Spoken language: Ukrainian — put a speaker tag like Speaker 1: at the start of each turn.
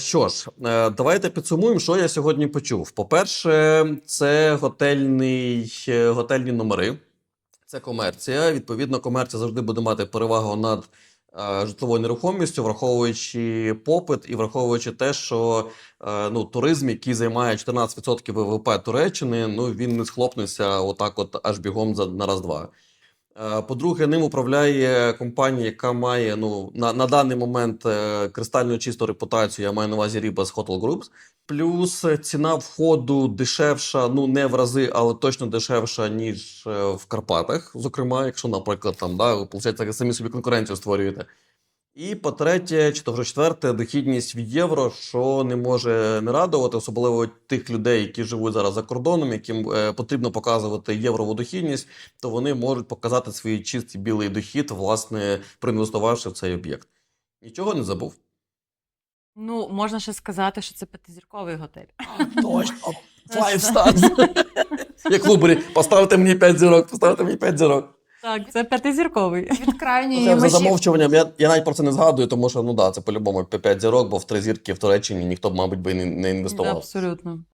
Speaker 1: Що ж, е, давайте підсумуємо, що я сьогодні почув. По-перше, це готельний, е, готельні номери, це комерція. Відповідно, комерція завжди буде мати перевагу над е, житловою нерухомістю, враховуючи попит і враховуючи те, що е, ну, туризм, який займає 14% ВВП Туреччини, ну він не схлопнеться отак, от аж бігом за на раз-два. Е, По-друге, ним управляє компанія, яка має ну, на, на даний момент е, кристально чисту репутацію, я маю на увазі Ribas Hotel Groups. Плюс е, ціна входу дешевша, ну не в рази, але точно дешевша, ніж в Карпатах. Зокрема, якщо, наприклад, там, да, ви, виходить, самі собі конкуренцію створюєте. І по-третє, чи то вже четверте, дохідність від євро, що не може не радувати, особливо тих людей, які живуть зараз за кордоном, яким е, потрібно показувати єврову дохідність, то вони можуть показати свій чистий білий дохід, власне, проінвестувавши в цей об'єкт. Нічого не забув.
Speaker 2: Ну, можна ще сказати, що це п'ятизірковий готель.
Speaker 1: Точно! Five stars! Як в Убері, поставте мені 5 зірок, поставте мені 5 зірок.
Speaker 2: Так, це п'ятизірковий.
Speaker 3: Від крайньої
Speaker 1: Це за
Speaker 3: межі
Speaker 1: замовчуванням. Я, я навіть про це не згадую, тому що ну да, це по-любому 5 зірок, бо в три зірки в Туреччині ніхто б, мабуть, би не, не інвестував.
Speaker 2: Абсолютно.